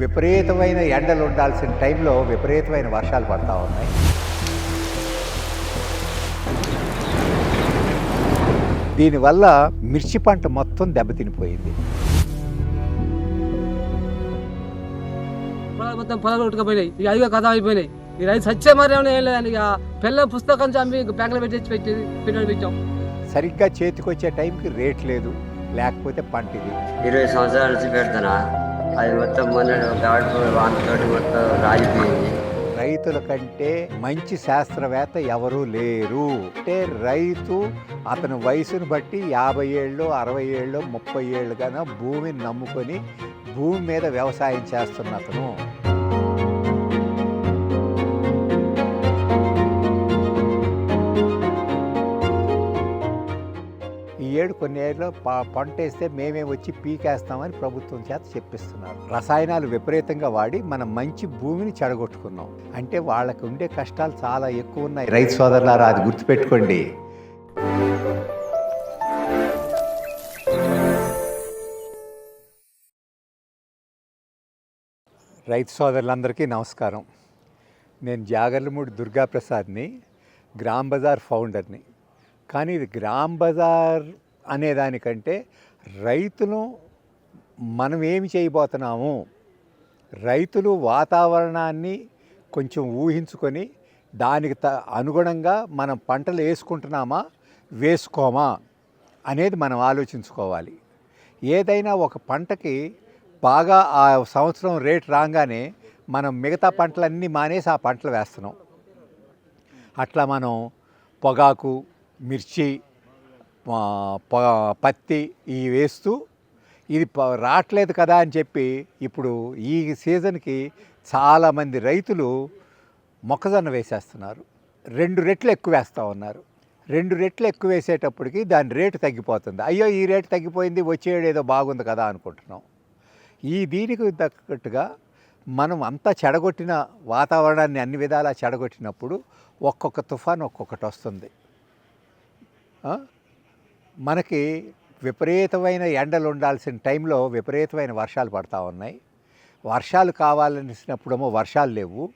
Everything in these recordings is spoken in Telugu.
విపరీతమైన ఎండలు ఉండాల్సిన టైంలో విపరీతమైన వర్షాలు పడతా ఉన్నాయి. దీనివల్ల మిర్చి పంట మొత్తం దెబ్బతినిపోయింది. మొత్తం పొలాలు ఉట్టుకపోయినాయి ఇక అదిగా కథ అయిపోయినాయి. ఈ రైతు సచ్చే మరి ఏమైనా ఏం ఇక పిల్లల పుస్తకం చంపి బ్యాంకులో పెట్టి పెట్టి పెట్టుబడి పెట్టాం సరిగ్గా చేతికొచ్చే టైంకి రేట్ లేదు. లేకపోతే పంట ఇది. ఇరవై సంవత్సరాల నుంచి పెడుతున్నా. అది మొత్తం మొన్న గాడు మొత్తం రాలిపోయింది. రైతుల కంటే మంచి శాస్త్రవేత్త ఎవరూ లేరు. అంటే రైతు అతని వయసును బట్టి యాభై ఏళ్ళు అరవై ఏళ్ళు ముప్పై ఏళ్ళు భూమిని నమ్ముకొని భూమి మీద వ్యవసాయం చేస్తున్న అతను. ఏడు కొన్ని ఏళ్ళలో పంట వేస్తే మేమే వచ్చి పీకేస్తామని ప్రభుత్వం చేత చెప్పిస్తున్నారు. రసాయనాలు విపరీతంగా వాడి మనం మంచి భూమిని చెడగొట్టుకున్నాం. అంటే వాళ్ళకు ఉండే కష్టాలు చాలా ఎక్కువ ఉన్నాయి రైతు సోదరులారా అది గుర్తుపెట్టుకోండి. రైతు సోదరులందరికీ నమస్కారం. నేను జాగర్లమూడి దుర్గాప్రసాద్ని గ్రామ్ బజార్ ఫౌండర్ని. కానీ ఇది గ్రామ్ బజార్ అనేదానికంటే రైతులు మనం ఏమి చేయబోతున్నాము? రైతులు వాతావరణాన్ని కొంచెం ఊహించుకొని దానికి త అనుగుణంగా మనం పంటలు వేసుకుంటున్నామా? వేసుకోమా? అనేది మనం ఆలోచించుకోవాలి. ఏదైనా ఒక పంటకి బాగా ఆ సంవత్సరం రేట్ రాగానే మనం మిగతా పంటలన్నీ మానేసి ఆ పంటలు వేస్తున్నాం. అట్లా మనం పొగాకు మిర్చి పత్తి ఇవి వేస్తూ ఇది రావట్లేదు కదా అని చెప్పి ఇప్పుడు ఈ సీజన్కి చాలామంది రైతులు మొక్కజొన్న వేసేస్తున్నారు. రెండు రెట్లు ఎక్కువ వేస్తూ ఉన్నారు. రెండు రెట్లు ఎక్కువ వేసేటప్పటికి దాని రేటు తగ్గిపోతుంది. అయ్యో ఈ రేటు తగ్గిపోయింది వచ్చేడు ఏదో బాగుంది కదా అనుకుంటున్నాం. ఈ దీనికి తగ్గట్టుగా మనం అంతా చెడగొట్టిన వాతావరణాన్ని అన్ని విధాలా చెడగొట్టినప్పుడు ఒక్కొక్క తుఫాన్ ఒక్కొక్కటి వస్తుంది. మనకి విపరీతమైన ఎండలు ఉండాల్సిన టైంలో విపరీతమైన వర్షాలు పడతా ఉన్నాయి. వర్షాలు కావాలనిసినప్పుడేమో వర్షాలు లేవు.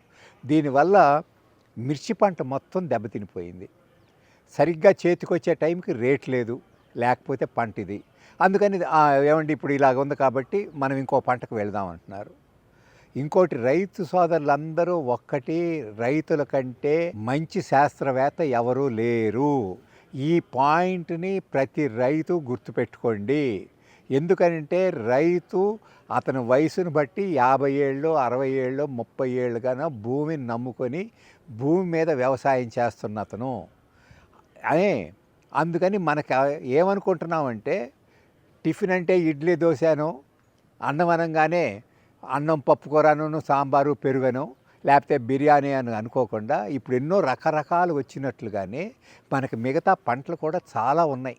దీనివల్ల మిర్చి పంట మొత్తం దెబ్బతినిపోయింది. సరిగ్గా చేతికొచ్చే టైంకి రేట్ లేదు లేకపోతే పంట ఇది. అందుకని ఏమండి ఇప్పుడు ఇలాగ ఉంది కాబట్టి మనం ఇంకో పంటకు వెళ్దాం అంటున్నారు. ఇంకోటి రైతు సోదరులందరూ ఒక్కటి రైతుల కంటే మంచి శాస్త్రవేత్త ఎవరూ లేరు. ఈ పాయింట్ని ప్రతి రైతు గుర్తుపెట్టుకోండి. ఎందుకనంటే రైతు అతని వయసును బట్టి యాభై ఏళ్ళు అరవై ఏళ్ళు ముప్పై ఏళ్ళుగానో భూమిని నమ్ముకొని భూమి మీద వ్యవసాయం చేస్తున్న అతను. అనే అందుకని మనకు ఏమనుకుంటున్నామంటే టిఫిన్ అంటే ఇడ్లీ దోశను అన్నం అనగానే అన్నం పప్పు కూరను సాంబారు పెరుగను లేకపోతే బిర్యానీ అని అనుకోకుండా ఇప్పుడు ఎన్నో రకరకాలు వచ్చినట్లుగానే మనకి మిగతా పంటలు కూడా చాలా ఉన్నాయి.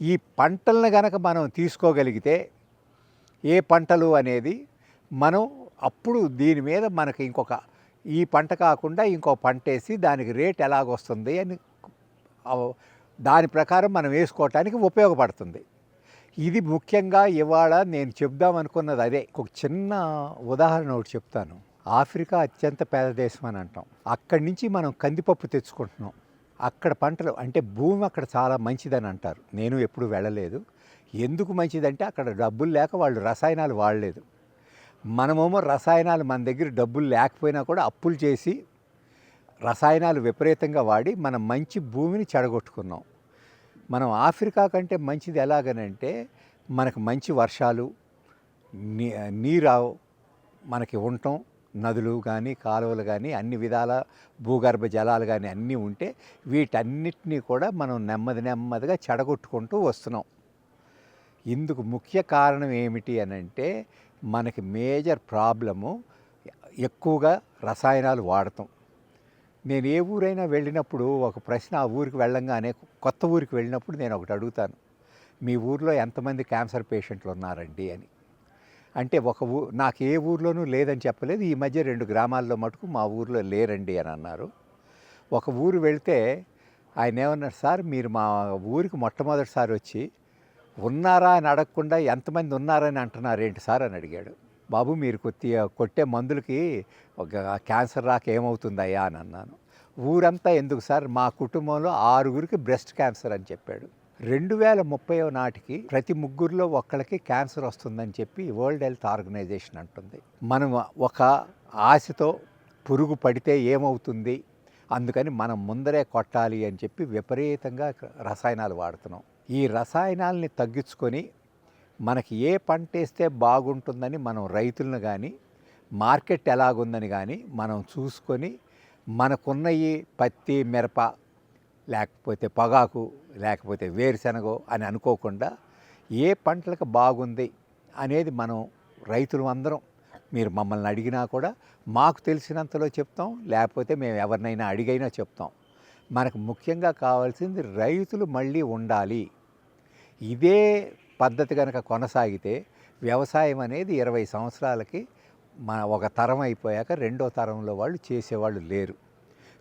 ఈ పంటలను గనక మనం తీసుకోగలిగితే ఏ పంటలు అనేది మనం అప్పుడు దీని మీద మనకి ఇంకొక ఈ పంట కాకుండా ఇంకో పంట వేసి దానికి రేట్ ఎలాగొస్తుంది అని దాని ప్రకారం మనం వేసుకోవటానికి ఉపయోగపడుతుంది. ఇది ముఖ్యంగా ఇవాళ నేను చెప్దాం అనుకున్నది అదే. ఒక చిన్న ఉదాహరణ ఒకటి చెప్తాను. ఆఫ్రికా అత్యంత పేద దేశం అని అంటాం. అక్కడి నుంచి మనం కందిపప్పు తెచ్చుకుంటున్నాం. అక్కడ పంటలు అంటే భూమి అక్కడ చాలా మంచిదని అంటారు. నేను ఎప్పుడు వెళ్ళలేదు. ఎందుకు మంచిదంటే అక్కడ డబ్బులు లేక వాళ్ళు రసాయనాలు వాడలేదు. మనమేమో రసాయనాలు మన దగ్గర డబ్బులు లేకపోయినా కూడా అప్పులు చేసి రసాయనాలు విపరీతంగా వాడి మనం మంచి భూమిని చెడగొట్టుకున్నాం. మనం ఆఫ్రికా కంటే మంచిది ఎలాగనంటే మనకు మంచి వర్షాలు నీ నీరు మనకి ఉండటం నదులు కానీ కాలువలు కానీ అన్ని విధాల భూగర్భ జలాలు కానీ అన్నీ ఉంటే వీటన్నిటినీ కూడా మనం నెమ్మది నెమ్మదిగా చెడగొట్టుకుంటూ వస్తున్నాం. ఇందుకు ముఖ్య కారణం ఏమిటి అని అంటే మనకి మేజర్ ప్రాబ్లము ఎక్కువగా రసాయనాలు వాడతాం. నేను ఏ ఊరైనా వెళ్ళినప్పుడు ఒక ప్రశ్న ఆ ఊరికి వెళ్ళంగానే కొత్త ఊరికి వెళ్ళినప్పుడు నేను ఒకటి అడుగుతాను. మీ ఊర్లో ఎంతమంది క్యాన్సర్ పేషెంట్లు ఉన్నారండి అని. అంటే ఒక ఊ నాకు ఏ ఊర్లోనూ లేదని చెప్పలేదు. ఈ మధ్య రెండు గ్రామాల్లో మటుకు మా ఊర్లో లేరండి అని అన్నారు. ఒక ఊరు వెళ్తే ఆయన ఏమన్నారు సార్ మీరు మా ఊరికి మొట్టమొదటిసారి వచ్చి ఉన్నారా అని అడగకుండా ఎంతమంది ఉన్నారని అంటున్నారు ఏంటి సార్? అని అడిగాడు. బాబు మీరు కొద్దిగా కొట్టే మందులకి ఒక క్యాన్సర్ రాక ఏమవుతుందయ్యా? అని అన్నాను. ఊరంతా ఎందుకు సార్? మా కుటుంబంలో ఆరుగురికి బ్రెస్ట్ క్యాన్సర్ అని చెప్పాడు. రెండు వేల ముప్పై నాటికి ప్రతి ముగ్గురులో ఒక్కళ్ళకి క్యాన్సర్ వస్తుందని చెప్పి వరల్డ్ హెల్త్ ఆర్గనైజేషన్ అంటుంది. మనం ఒక ఆశతో పురుగు పడితే ఏమవుతుంది? అందుకని మనం ముందరే కొట్టాలి అని చెప్పి విపరీతంగా రసాయనాలు వాడుతున్నాం. ఈ రసాయనాల్ని తగ్గించుకొని మనకి ఏ పంట వేస్తే బాగుంటుందని మనం రైతులను కానీ మార్కెట్ ఎలాగుందని కానీ మనం చూసుకొని మనకున్న ఈ పత్తి మిరప లేకపోతే పొగాకు లేకపోతే వేరుశనగ అని అనుకోకుండా ఏ పంటలకు బాగుంది అనేది మనం రైతులు అందరం. మీరు మమ్మల్ని అడిగినా కూడా మాకు తెలిసినంతలో చెప్తాం లేకపోతే మేము ఎవరినైనా అడిగైనా చెప్తాం. మనకు ముఖ్యంగా కావాల్సింది రైతులు మళ్ళీ ఉండాలి. ఇదే పద్ధతి కనుక కొనసాగితే వ్యవసాయం అనేది ఇరవై సంవత్సరాలకి మన ఒక తరం అయిపోయాక రెండో తరంలో వాళ్ళు చేసేవాళ్ళు లేరు.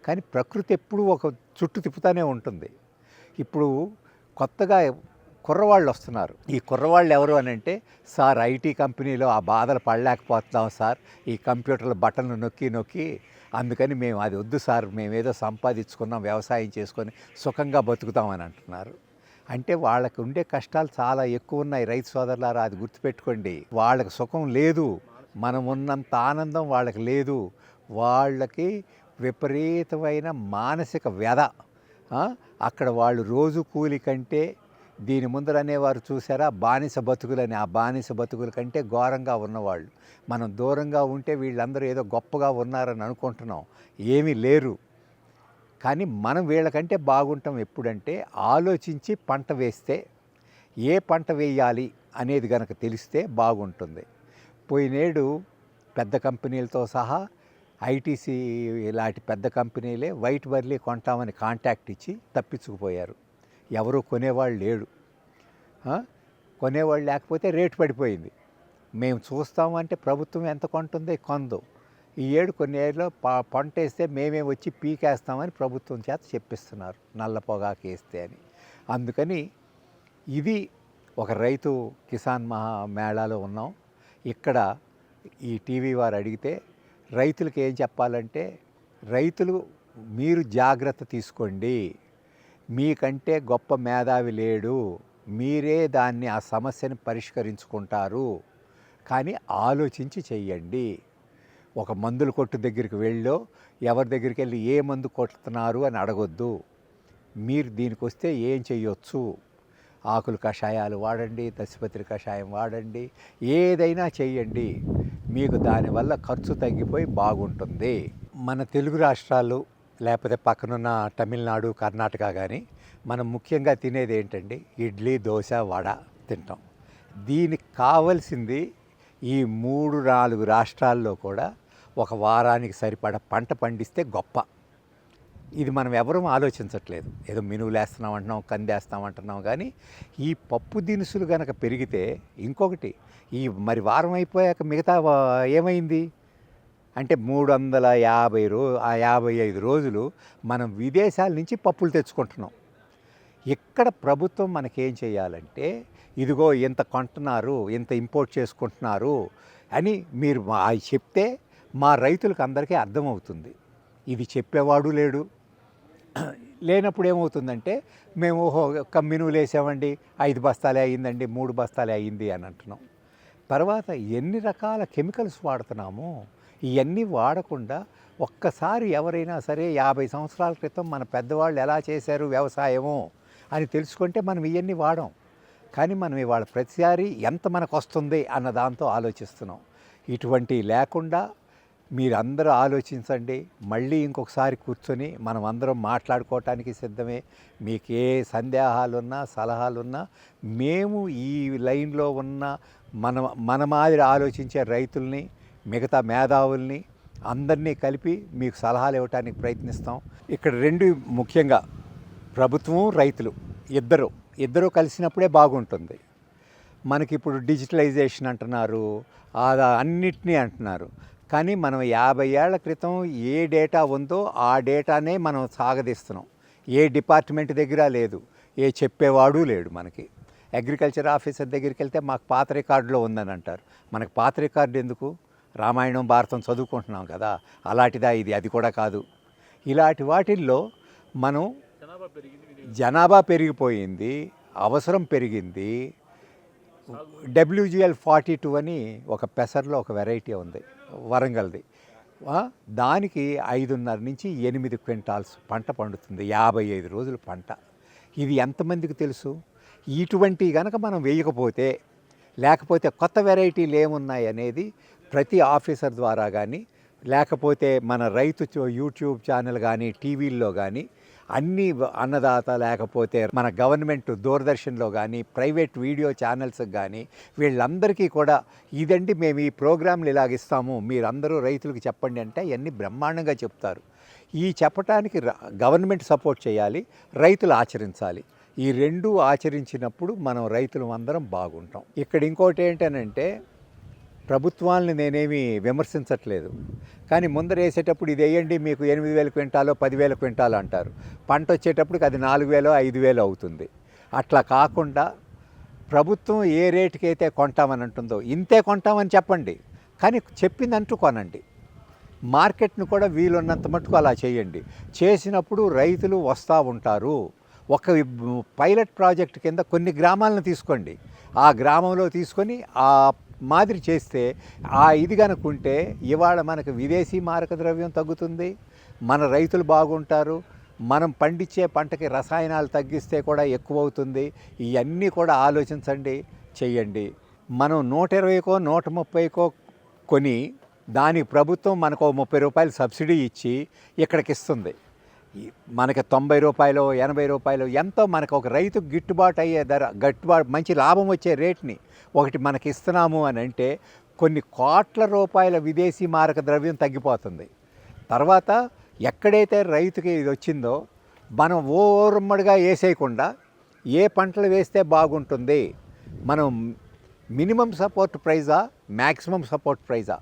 కానీ ప్రకృతి ఎప్పుడూ ఒక చుట్టు తిప్పుతూనే ఉంటుంది. ఇప్పుడు కొత్తగా కుర్రవాళ్ళు వస్తున్నారు. ఈ కుర్రవాళ్ళు ఎవరు అని అంటే సార్ ఐటీ కంపెనీలో ఆ బాధలు పడలేకపోతున్నాం సార్. ఈ కంప్యూటర్ల బటన్లు నొక్కి నొక్కి అందుకని మేము అది వద్దు సార్ మేమేదో సంపాదించుకున్నాం వ్యవసాయం చేసుకొని సుఖంగా బతుకుతామని అంటున్నారు. అంటే వాళ్ళకు ఉండే కష్టాలు చాలా ఎక్కువ ఉన్నాయి. రైతు సోదరులారా అది గుర్తుపెట్టుకోండి. వాళ్ళకి సుఖం లేదు. మనం ఉన్నంత ఆనందం వాళ్ళకి లేదు. వాళ్ళకి విపరీతమైన మానసిక వ్యధ. అక్కడ వాళ్ళు రోజు కూలి కంటే దీని ముందర అనేవారు చూసారా? బానిస బతుకులని. ఆ బానిస బతుకుల కంటే ఘోరంగా ఉన్నవాళ్ళు. మనం దూరంగా ఉంటే వీళ్ళందరూ ఏదో గొప్పగా ఉన్నారని అనుకుంటున్నాం. ఏమీ లేరు. కానీ మనం వీళ్ళకంటే బాగుంటాం ఎప్పుడంటే ఆలోచించి పంట వేస్తే ఏ పంట వేయాలి అనేది కనుక తెలిస్తే బాగుంటుంది. పోయినేడు పెద్ద కంపెనీలతో సహా ఐటీసీ ఇలాంటి పెద్ద కంపెనీలే వైట్ బర్లీ కొంటామని కాంటాక్ట్ ఇచ్చి తప్పించుకుపోయారు. ఎవరు కొనేవాళ్ళు లేడు కొనేవాళ్ళు లేకపోతే రేటు పడిపోయింది. మేము చూస్తామంటే ప్రభుత్వం ఎంత కొంటుందో కొందు. ఈ ఏడు కొన్ని ఏళ్ళలో ప పంట వేస్తే మేమే వచ్చి పీకేస్తామని ప్రభుత్వం చేత చెప్పిస్తున్నారు. నల్ల పొగాకు వేస్తే అని. అందుకని ఇది ఒక రైతు కిసాన్ మహా మేళాలో ఉన్నాం. ఇక్కడ ఈ టీవీ వారు అడిగితే రైతులకు ఏం చెప్పాలంటే రైతులు మీరు జాగ్రత్త తీసుకోండి. మీకంటే గొప్ప మేధావి లేడు. మీరే దాన్ని ఆ సమస్యను పరిష్కరించుకుంటారు. కానీ ఆలోచించి చెయ్యండి. ఒక మందుల కొట్టు దగ్గరికి వెళ్ళో ఎవరి దగ్గరికి వెళ్ళి ఏ మందు కొడుతున్నారు అని అడగొద్దు. మీరు దీనికి వస్తే ఏం చేయొచ్చు ఆకులు కషాయాలు వాడండి దశపత్రి కషాయం వాడండి ఏదైనా చేయండి మీకు దానివల్ల ఖర్చు తగ్గిపోయి బాగుంటుంది. మన తెలుగు రాష్ట్రాలు లేకపోతే పక్కనున్న తమిళనాడు కర్ణాటక కానీ మనం ముఖ్యంగా తినేది ఏంటండి? ఇడ్లీ దోశ వడ తింటాం. దీనికి కావలసింది ఈ మూడు నాలుగు రాష్ట్రాల్లో కూడా ఒక వారానికి సరిపడ పంట పండిస్తే గొప్ప. ఇది మనం ఎవరూ ఆలోచించట్లేదు. ఏదో మినువులు వేస్తున్నాం అంటున్నాం కందేస్తాం అంటున్నాం కానీ ఈ పప్పు దినుసులు కనుక పెరిగితే ఇంకొకటి ఈ మరి వారం అయిపోయాక మిగతా ఏమైంది? అంటే మూడు వందల యాభై రో యాభై ఐదు రోజులు మనం విదేశాల నుంచి పప్పులు తెచ్చుకుంటున్నాం. ఇక్కడ ప్రభుత్వం మనకేం చేయాలంటే ఇదిగో ఇంత కొంటున్నారు ఇంత ఇంపోర్ట్ చేసుకుంటున్నారు అని మీరు చెప్తే మా రైతులకు అందరికీ అర్థమవుతుంది. ఇది చెప్పేవాడు లేడు. లేనప్పుడు ఏమవుతుందంటే మేము ఓహో ఒక్క మినువులు వేసామండి ఐదు బస్తాలే అయ్యిందండి మూడు బస్తాలే అయ్యింది అని అంటున్నాం. తర్వాత ఎన్ని రకాల కెమికల్స్ వాడుతున్నామో ఇవన్నీ వాడకుండా ఒక్కసారి ఎవరైనా సరే యాభై సంవత్సరాల క్రితం మన పెద్దవాళ్ళు ఎలా చేశారు వ్యవసాయము అని తెలుసుకుంటే మనం ఇవన్నీ వాడం. కానీ మనం ఇవాళ ప్రతిసారి ఎంత మనకు వస్తుంది అన్న దాంతో ఆలోచిస్తున్నాం. ఇటువంటి లేకుండా మీరందరూ ఆలోచించండి మళ్ళీ ఇంకొకసారి కూర్చొని మనం అందరం మాట్లాడుకోవటానికి సిద్ధమే. మీకు ఏ సందేహాలున్నా సలహాలున్నా మేము ఈ లైన్లో ఉన్న మన మన మాదిరి ఆలోచించే రైతుల్ని మిగతా మేధావుల్ని అందరినీ కలిపి మీకు సలహాలు ఇవ్వటానికి ప్రయత్నిస్తాం. ఇక్కడ రెండు ముఖ్యంగా ప్రభుత్వం రైతులు. ఇద్దరు ఇద్దరు కలిసినప్పుడే బాగుంటుంది. మనకి ఇప్పుడు డిజిటలైజేషన్ అంటున్నారు అన్నిటినీ అంటున్నారు. కానీ మనం యాభై ఏళ్ళ క్రితం ఏ డేటా ఉందో ఆ డేటానే మనం సాగదీస్తున్నాం. ఏ డిపార్ట్మెంట్ దగ్గర లేదు ఏ చెప్పేవాడు లేడు మనకి. అగ్రికల్చర్ ఆఫీసర్ దగ్గరికి వెళ్తే మాకు పాత రికార్డులో ఉందని అంటారు. మనకు పాత రికార్డు ఎందుకు? రామాయణం భారతం చదువుకుంటున్నాం కదా అలాంటిదా ఇది? అది కూడా కాదు. ఇలాంటి వాటిల్లో మనం జనాభా పెరిగిపోయింది అవసరం పెరిగింది డబ్ల్యూజిఎల్ ఫార్టీ టూ అని ఒక పెసర్లో ఒక వెరైటీ ఉంది వరంగల్ది. దానికి ఐదున్నర నుంచి ఎనిమిది క్వింటాల్స్ పంట పండుతుంది యాభై ఐదు రోజులు పంట. ఇది ఎంతమందికి తెలుసు? ఇటువంటి గనక మనం వేయకపోతే లేకపోతే కొత్త వెరైటీలు ఏమున్నాయి అనేది ప్రతి ఆఫీసర్ ద్వారా కానీ లేకపోతే మన రైతు చో- యూట్యూబ్ ఛానల్ కానీ టీవీల్లో కానీ అన్ని అన్నదాత లేకపోతే మన గవర్నమెంట్ దూరదర్శన్లో కానీ ప్రైవేట్ వీడియో ఛానల్స్ కానీ వీళ్ళందరికీ కూడా ఇదండి మేము ఈ ప్రోగ్రాంలు ఇలాగ ఇస్తాము మీరందరూ రైతులకు చెప్పండి అంటే అవన్నీ బ్రహ్మాండంగా చెప్తారు. ఈ చెప్పటానికి గవర్నమెంట్ సపోర్ట్ చేయాలి రైతులు ఆచరించాలి. ఈ రెండు ఆచరించినప్పుడు మనం రైతులు అందరం బాగుంటాం. ఇక్కడ ఇంకోటి ఏంటనంటే ప్రభుత్వాలను నేనేమి విమర్శించట్లేదు. కానీ ముందర వేసేటప్పుడు ఇది వేయండి మీకు ఎనిమిది వేల క్వింటాలో పదివేల క్వింటాలు అంటారు. పంట వచ్చేటప్పటికి అది నాలుగు వేలో ఐదు వేలు అవుతుంది. అట్లా కాకుండా ప్రభుత్వం ఏ రేటుకి అయితే కొంటామని అంటుందో ఇంతే కొంటామని చెప్పండి. కానీ చెప్పిందంటూ కొనండి. మార్కెట్ను కూడా వీలున్నంత మటుకు అలా చేయండి. చేసినప్పుడు రైతులు వస్తూ ఉంటారు. ఒక పైలట్ ప్రాజెక్ట్ కింద కొన్ని గ్రామాలను తీసుకోండి. ఆ గ్రామంలో తీసుకొని ఆ మాదిరి చేస్తే ఆ ఇది కనుకుంటే ఇవాళ మనకు విదేశీ మారక ద్రవ్యం తగ్గుతుంది మన రైతులు బాగుంటారు మనం పండించే పంటకి రసాయనాలు తగ్గిస్తే కూడా ఎక్కువ అవుతుంది ఇవన్నీ కూడా ఆలోచించండి చెయ్యండి. మనం నూట ఇరవైకో నూట ముప్పైకో కొని దానికి ప్రభుత్వం మనకు ముప్పై రూపాయలు సబ్సిడీ ఇచ్చి ఇక్కడికి ఇస్తుంది. మనకి తొంభై రూపాయలు ఎనభై రూపాయలు ఎంతో మనకు ఒక రైతుకు గిట్టుబాటు అయ్యే ధర గట్టుబాటు మంచి లాభం వచ్చే రేట్ని ఒకటి మనకి ఇస్తున్నాము అని అంటే కొన్ని కోట్ల రూపాయల విదేశీ మారక ద్రవ్యం తగ్గిపోతుంది. తర్వాత ఎక్కడైతే రైతుకి ఇది వచ్చిందో మనం ఓరమ్మడిగా వేసేయకుండా ఏ పంటలు వేస్తే బాగుంటుంది? మనం మినిమం సపోర్ట్ ప్రైజా మ్యాక్సిమం సపోర్ట్ ప్రైజా?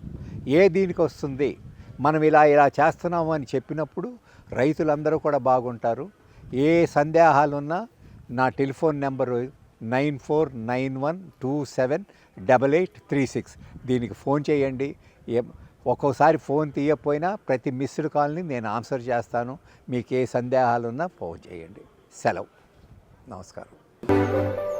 ఏ దీనికి వస్తుంది? మనం ఇలా ఇలా చేస్తున్నాము అని చెప్పినప్పుడు రైతులందరూ కూడా బాగుంటారు. ఏ సందేహాలున్నా నా telephone number nine four nine one two seven double eight three six. దీనికి ఫోన్ చేయండి. ఏ ఒక్కోసారి ఫోన్ తీయకపోయినా ప్రతి మిస్డ్ కాల్ని నేను ఆన్సర్ చేస్తాను. మీకు ఏ సందేహాలున్నా ఫోన్ చేయండి. సెలవు. నమస్కారం.